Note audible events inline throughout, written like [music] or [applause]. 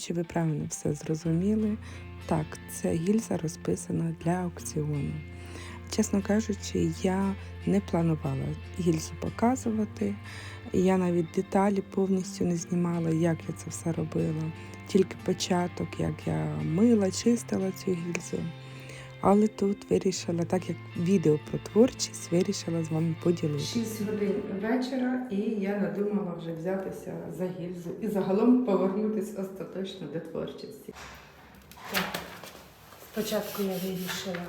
що ви правильно все зрозуміли. Так, це гільза розписана для аукціону. Чесно кажучи, я не планувала гільзу показувати. Я навіть деталі повністю не знімала, як я це все робила. Тільки початок, як я мила, чистила цю гільзу. Але тут вирішила, так як відео про творчість, вирішила з вами поділитися. 6 годин вечора, і я надумала вже взятися за гільзу і загалом повернутися остаточно до творчості. Так, спочатку я вирішила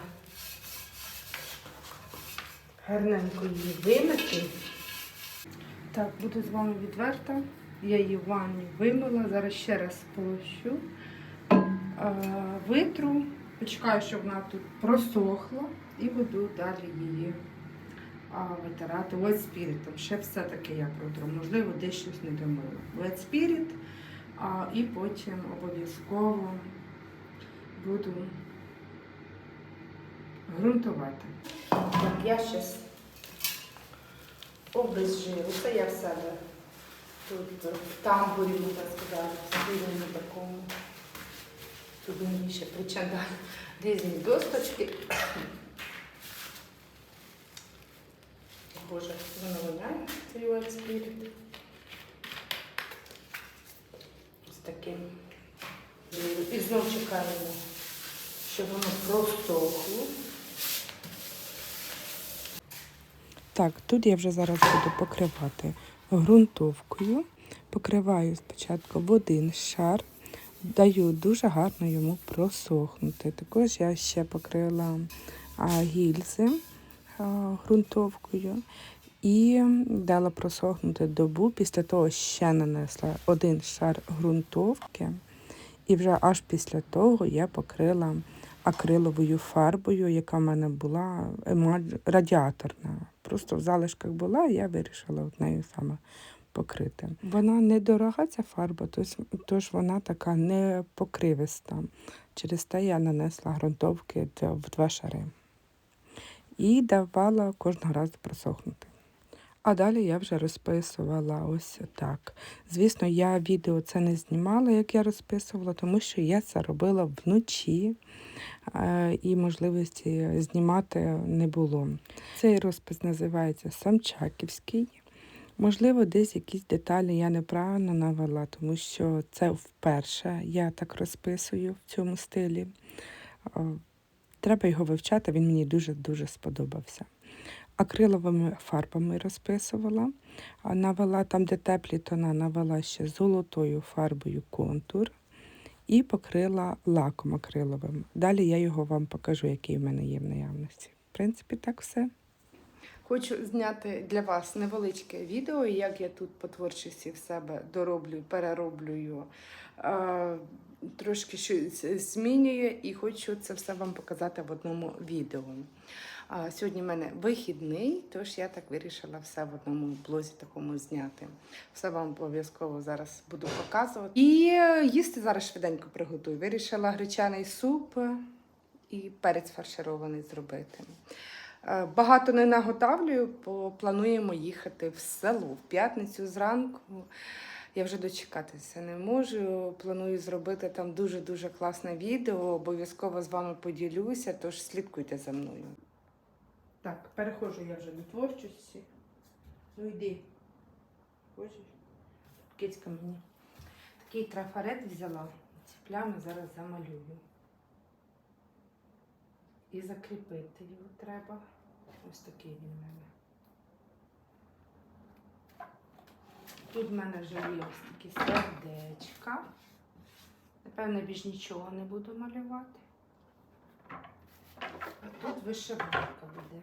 гарненько її вимити. Так, буду з вами відверта. Я її в ванні вимила, зараз ще раз полощу, витру, почекаю, щоб вона тут просохла і буду далі її а, витирати wet спірітом. Ще все-таки я протру. Можливо, десь щось не домила. Wet spirit, а, і потім обов'язково буду ґрунтувати. Так, я обезжирю. Це я в себе тут в тамбурі, можна сказати, в такому. Тут мені ще причандали різні досточки. Боже, воно воняє, цей White Spirit. З таким. І знову чекаємо, щоб воно просохло. Так, тут я вже зараз буду покривати ґрунтовкою. Покриваю спочатку в один шар, даю дуже гарно йому просохнути. Також я ще покрила гільзи а, ґрунтовкою і дала просохнути добу. Після того ще нанесла один шар ґрунтовки, і вже аж після того я покрила акриловою фарбою, яка в мене була радіаторна. Просто в залишках була, і я вирішила от нею саме покрити. Вона недорога, ця фарба, тож, вона така не покривиста. Через те я нанесла ґрунтовки в два шари. І давала кожного разу просохнути. А далі я вже розписувала ось так. Звісно, я відео це не знімала, як я розписувала, тому що я це робила вночі е, і можливості знімати не було. Цей розпис називається Самчаківський. Можливо, десь якісь деталі я неправильно навела, тому що це вперше я так розписую в цьому стилі. Треба його вивчати, він мені дуже-дуже сподобався. Акриловими фарбами розписувала, навела там, де теплі тона, навела ще золотою фарбою контур і покрила лаком акриловим. Далі я його вам покажу, який в мене є в наявності. В принципі, так все. Хочу зняти для вас невеличке відео, як я тут по творчості в себе дороблю, перероблюю, е, трошки щось змінюю і хочу це все вам показати в одному відео. Сьогодні в мене вихідний, тож я так вирішила все в одному блозі такому зняти. Все вам обов'язково зараз буду показувати. І е, їсти зараз швиденько приготую. Вирішила гречаний суп і перець фарширований зробити. Е, Багато не наготавлюю, бо плануємо їхати в село в п'ятницю зранку. Я вже дочекатися не можу. Планую зробити там дуже-дуже класне відео. Обов'язково з вами поділюся, тож слідкуйте за мною. Так, переходжу я вже до творчості. Ну йди. Хочеш? Кицька мені. Такий трафарет взяла. Ці плями зараз замалюю. І закріпити його треба. Ось такий він в мене. Тут в мене вже є ось такі сердечка. Напевно, більш нічого не буду малювати. А тут вишиванка буде.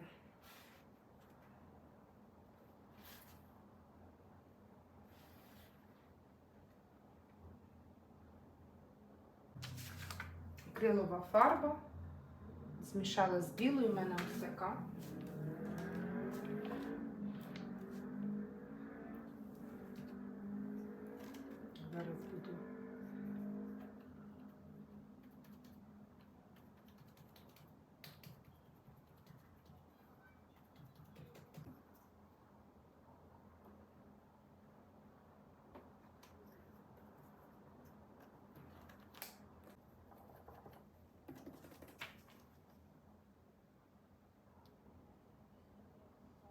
Акрилова фарба. Змішала з білою, в мене ось така. Зараз буду.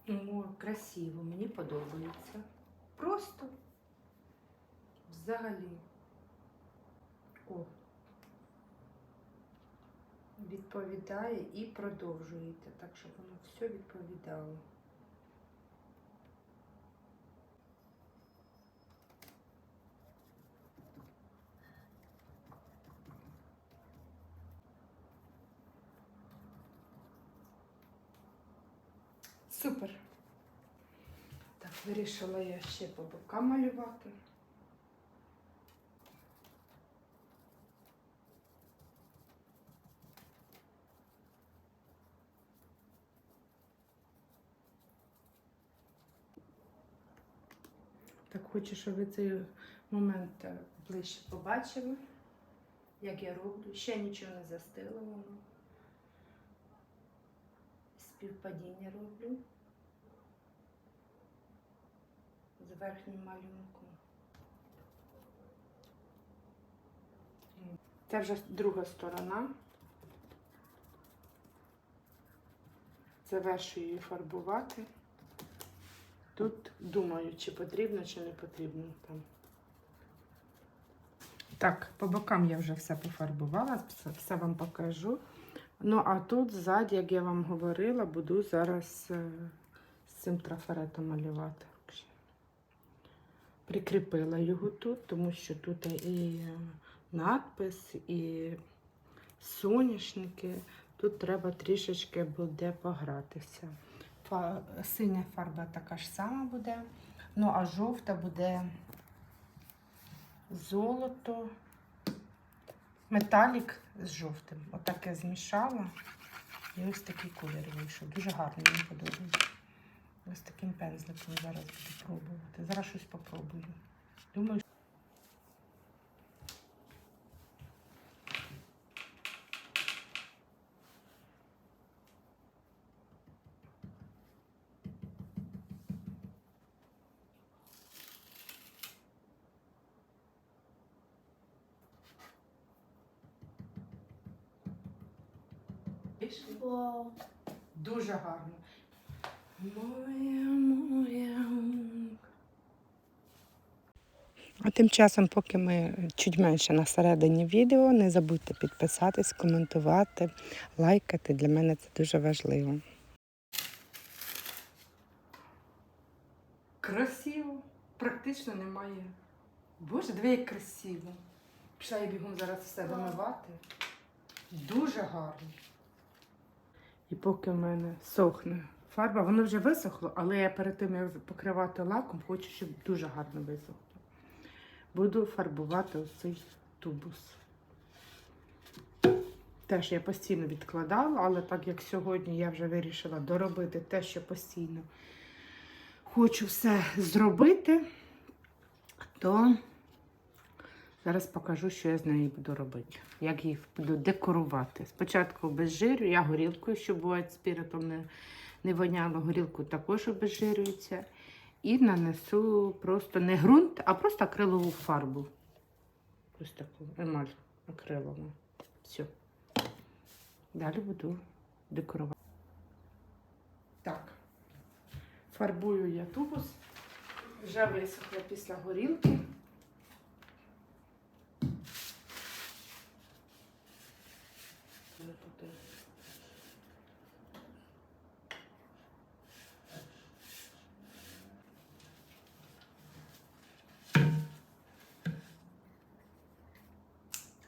О, красиво, мені подобається. Просто взагалі. О. Відповідає і продовжуєте, так щоб воно все відповідало. Супер. Так, вирішила я ще по бокам малювати. Так хочу, щоб ви цей момент ближче побачили, як я роблю. Ще нічого не застило воно. Співпадіння роблю з верхнім малюнком. Це вже друга сторона. Завершую її фарбувати. Тут думаю, чи потрібно, чи не потрібно там. Так, по бокам я вже все пофарбувала, все, вам покажу. Ну, а тут ззаді, як я вам говорила, буду зараз е, з цим трафаретом малювати. Прикріпила його тут, тому що тут і надпис, і соняшники. Тут треба трішечки буде погратися. Фа- Синя фарба така ж сама буде. Ну, а жовта буде золото, металік з жовтим. Отак я змішала. І ось такий колір вийшов. Дуже гарний, мені подобається. Ось таким пензликом зараз буду пробувати. Зараз щось попробую. Думаю. Дуже гарно. А тим часом, поки ми чуть менше на середині відео, не забудьте підписатись, коментувати, лайкати. Для мене це дуже важливо. Красиво, практично немає. Боже, диви, як красиво. Пішла я бігом зараз все вимивати. Дуже гарно. І поки в мене сохне фарба, воно вже висохло, але я перед тим, як покривати лаком, хочу, щоб дуже гарно висохло. Буду фарбувати ось цей тубус. Теж я постійно відкладала, але так як сьогодні я вже вирішила доробити те, що постійно хочу все зробити, то Зараз покажу, що я з нею буду робити. Як її буду декорувати. Спочатку без жиру, я горілкою, щоб буває спіритом не, не. Горілку також обезжирюється. І нанесу просто не ґрунт, а просто акрилову фарбу. Ось таку емаль акрилову. Все. Далі буду декорувати. Так. Фарбую я тубус. Вже висохла після горілки.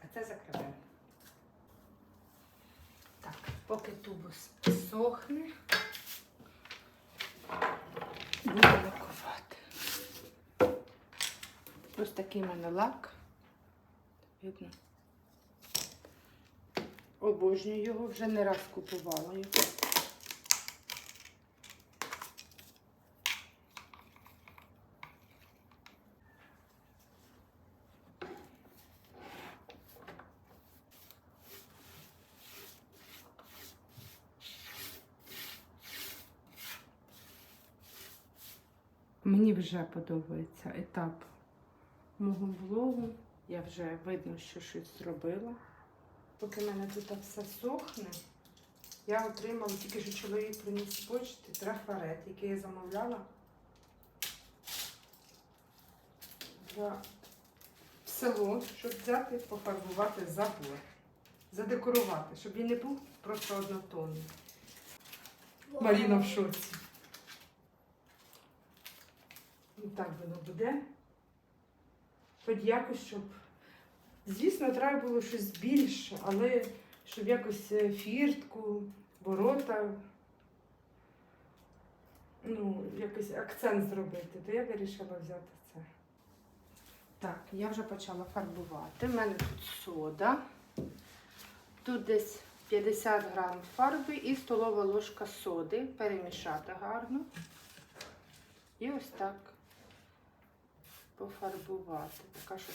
А це закриваємо. Так, поки тубус сохне, буду лакувати. Ось такий в мене лак. Видно. Обожнюю його, вже не раз купувала його. Мені вже подобається етап мого влогу. Я вже видно, що щось зробила. Поки в мене тут все сохне, Я отримала тільки що чоловік приніс почти трафарет, який я замовляла. Для село, щоб взяти, пофарбувати забор. Задекорувати, щоб він не був просто однотонний. Маріна в шоці. Ну так воно буде. Хоч якось, щоб. Звісно, треба було щось більше, але щоб якось е, фіртку, ворота, ну, якийсь акцент зробити, то я вирішила взяти це. Так, я вже почала фарбувати. У мене тут сода. Тут десь 50 грам фарби і столова ложка соди. Перемішати гарно. І ось так пофарбувати. Така, щоб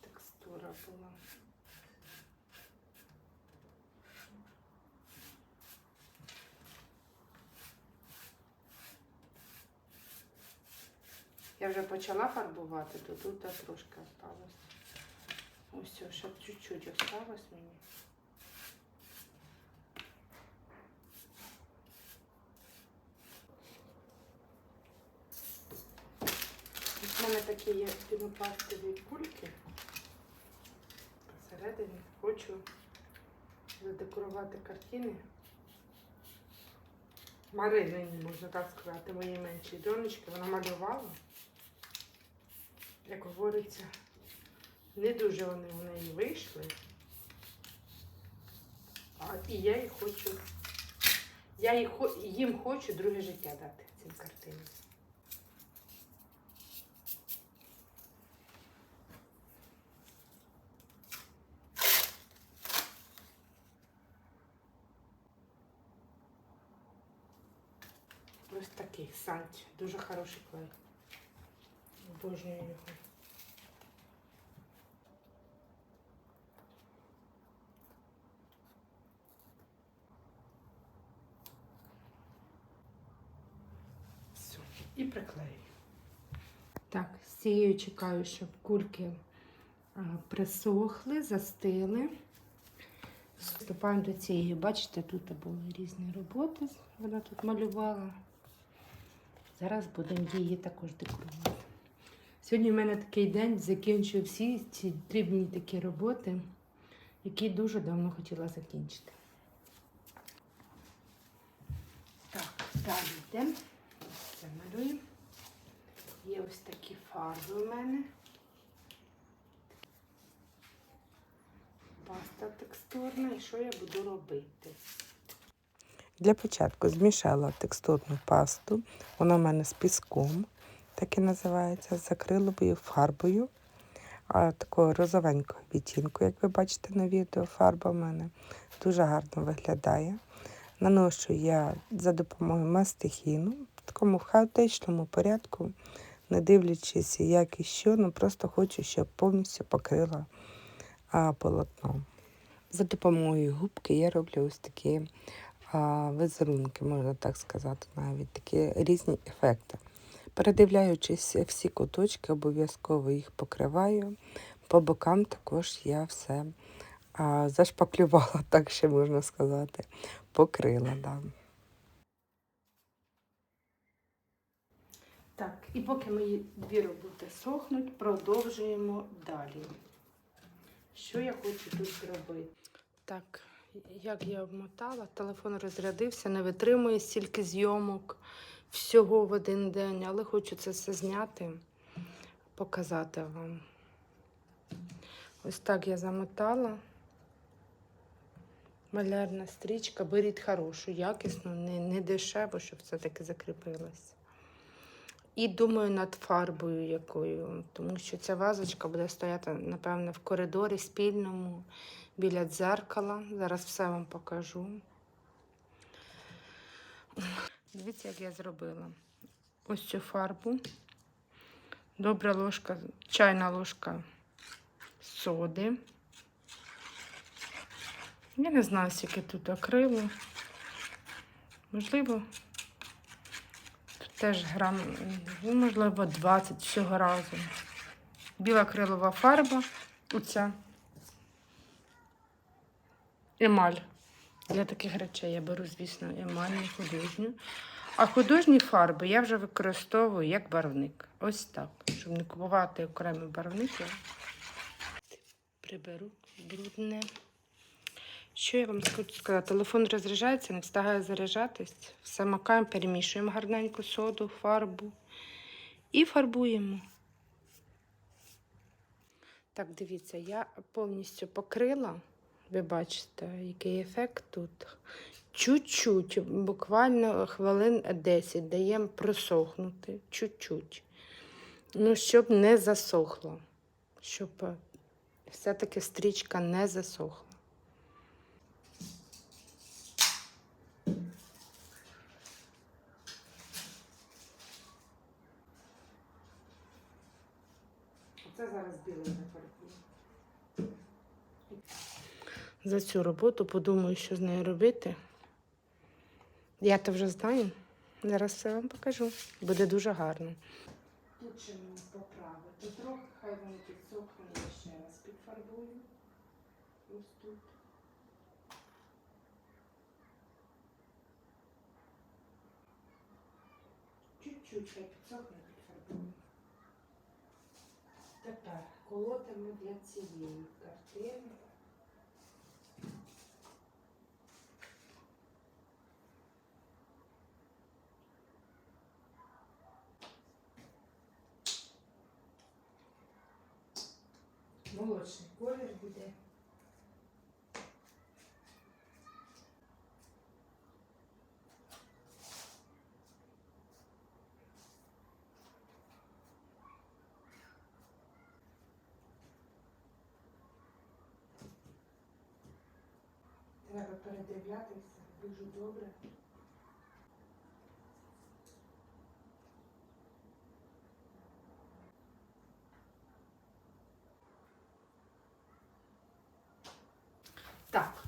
текстура була. Я вже почала фарбувати, то тут трошки осталось. Ось, все, ще чуть-чуть осталось мені. Мене такі є пінопластові кульки. Посередині хочу задекорувати картини. Маринині, можна так сказати, моїй меншій донечки. Вона малювала. Як говориться, не дуже вони в неї вийшли. А, і я їх хочу, я їх, їм хочу друге життя дати цим картинам. Ось санч. Дуже хороший клей. Обожнюю його. Все. І приклею. Так, з цією чекаю, щоб кульки присохли, застили. Вступаємо до цієї. Бачите, тут були різні роботи. Вона тут малювала. Зараз будемо її також декорувати. Сьогодні в мене такий день, закінчую всі ці дрібні такі роботи, які дуже давно хотіла закінчити. Так, далі йдемо. Ось Це малюємо. Є ось такі фарби у мене. Паста текстурна. І що я буду робити? Для початку змішала текстурну пасту. Вона в мене з піском, так і називається, з акриловою фарбою. А, такого розовенького відтінку, як ви бачите на відео, фарба в мене дуже гарно виглядає. Наношу я за допомогою мастихіну в такому хаотичному порядку, не дивлячись, як і що, ну просто хочу, щоб повністю покрила а, полотно. За допомогою губки я роблю ось такі візерунки, можна так сказати, навіть такі різні ефекти. Передивляючись всі куточки, обов'язково їх покриваю. По бокам також я все а, зашпаклювала, [laughs] так ще можна сказати, покрила. Да. Так, і поки мої дві роботи сохнуть, продовжуємо далі. Що я хочу тут зробити? Так, як я обмотала, телефон розрядився, не витримує стільки зйомок всього в один день, але хочу це все зняти, показати вам. Ось так я замотала. Малярна стрічка, беріть хорошу, якісну, не, не дешево, щоб все-таки закріпилось. І думаю над фарбою якою, тому що ця вазочка буде стояти, напевно, в коридорі спільному біля дзеркала. Зараз все вам покажу. Дивіться, як я зробила. Ось цю фарбу. Добра ложка, чайна ложка соди. Я не знаю, скільки тут акрилу. Можливо, теж грам, ну, можливо, 20 всього разу. Біла акрилова фарба, оця емаль Для таких речей я беру, звісно, емальну художню. А художні фарби я вже використовую як барвник. Ось так. Щоб не купувати окремі барвники. Приберу брудне. Що я вам хочу сказати? Телефон розряджається, не встигає заряджатись. Все макаємо, перемішуємо гарненько соду, фарбу і фарбуємо. Так, дивіться, я повністю покрила. Ви бачите, який ефект тут. Чуть-чуть, буквально хвилин 10 даємо просохнути. Чуть-чуть. Ну, щоб не засохло. Щоб все-таки стрічка не засохла. Це зараз біле зафарбую. За цю роботу подумаю, що з нею робити. Я то вже знаю. Зараз все вам покажу. Буде дуже гарно. Тут ще мені поправити. Трохи хай вони підсохнуть, я ще раз підфарбую. Ось тут. Чуть-чуть хай підсохне. Тепер колотимо для цієї картини. Молодший колір буде. Треба передивлятися дуже добре. Так.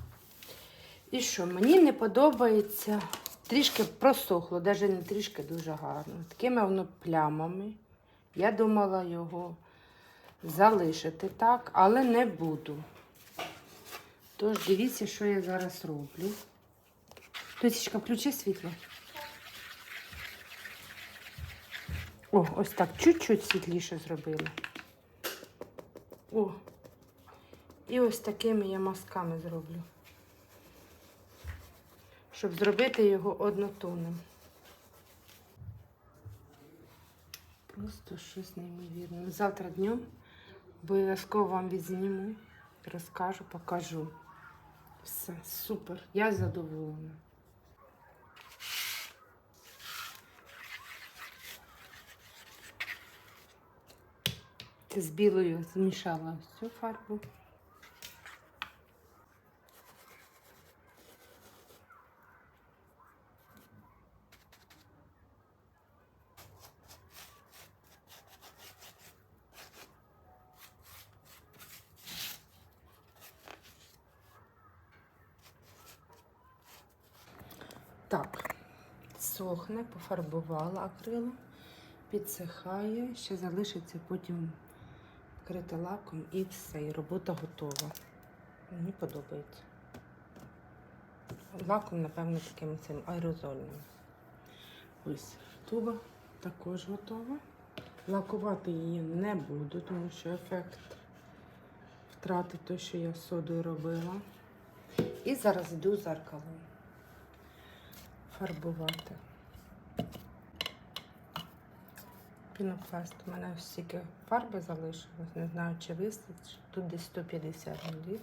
І що, мені не подобається. Трішки просохло, навіть не трішки дуже гарно. Такими воно плямами. Я думала його залишити так, але не буду. Тож дивіться, що я зараз роблю. Тусічка, включи світло. О, ось так, чуть-чуть світліше зробила. О. І ось такими я мазками зроблю. Щоб зробити його однотонним. Просто щось неймовірне. Завтра днем обов'язково вам відзніму, розкажу, покажу. Все, супер. Я задоволена. З білою змішала всю фарбу. Так, сохне, пофарбувала акрилом, підсихає, ще залишиться потім вкрити лаком і все, і робота готова. Мені подобається. Лаком, напевно, таким цим аерозольним. Ось туба також готова. Лакувати її не буду, тому що ефект втрати те, що я содою робила. І зараз йду зеркалом фарбувати. Пінопласт. У мене ось стільки фарби залишилось, не знаю, чи вистачить. Тут десь 150 мл.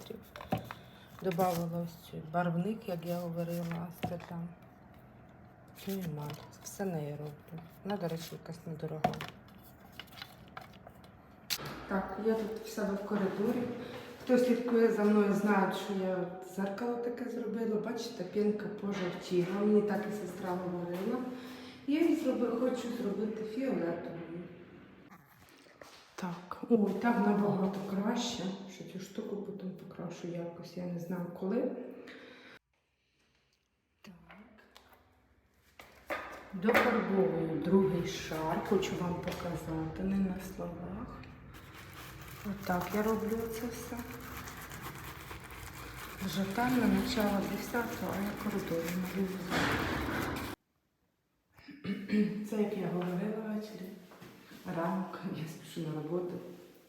Добавила ось барвник, як я говорила, там. Ну і мать. Все нею роблю. Вона, до речі, якась недорога. Так, я тут в себе в коридорі. Хто слідкує за мною, знає, що я зеркало таке зробила. Бачите, пінка пожовтіла. Мені так і сестра говорила. Я її зроби, хочу зробити фіолетовою. Так, ой, так набагато краще. Що цю штуку потім покрашу якось, я не знаю коли. Так. Дофарбовую другий шар, хочу вам показати, не на словах. Отак я роблю це все. Вже темно, начало 10, а я коридорі малюю. Це як я говорила ввечері. Ранок, [laughs] я спішу на роботу.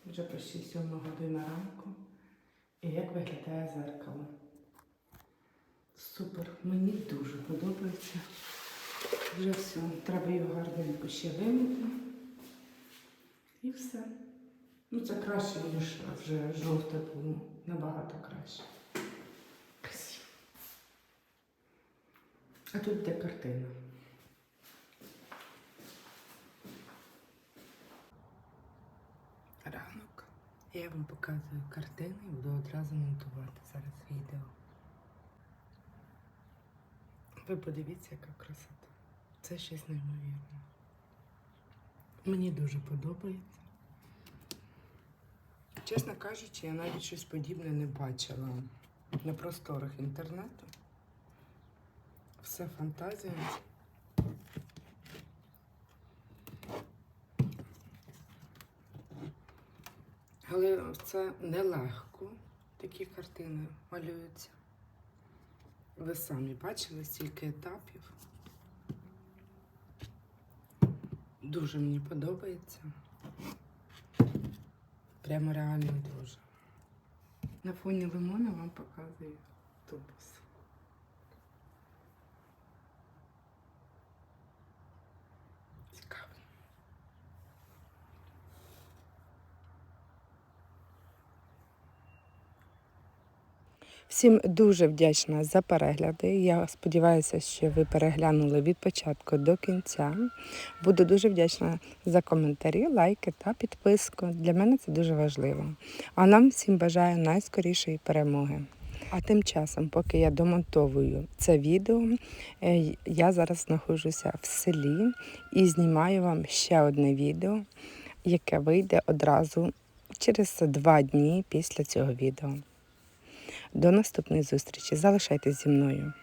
Вже почти 7 година ранку. І як виглядає зеркало. Супер, мені дуже подобається. Вже все, треба його гарненько ще вимити. І все. Ну, це краще, ніж вже жовте було. Набагато краще. Красиво. А тут де картина. Ранок. Я вам показую картини і буду одразу монтувати зараз відео. Ви подивіться, яка красота. Це щось неймовірне. Мені дуже подобається. Чесно кажучи, я навіть щось подібне не бачила на просторах інтернету. Все фантазія. Але це нелегко, такі картини малюються. Ви самі бачили стільки етапів. Дуже мені подобається. Прямо реально дуже. На фоні лимона вам показую тубус. Всім дуже вдячна за перегляди. Я сподіваюся, що ви переглянули від початку до кінця. Буду дуже вдячна за коментарі, лайки та підписку. Для мене це дуже важливо. А нам всім бажаю найскорішої перемоги. А тим часом, поки я домонтовую це відео, е, я зараз знаходжуся в селі і знімаю вам ще одне відео, яке вийде одразу через два дні після цього відео. До наступної зустрічі. Залишайтесь зі мною.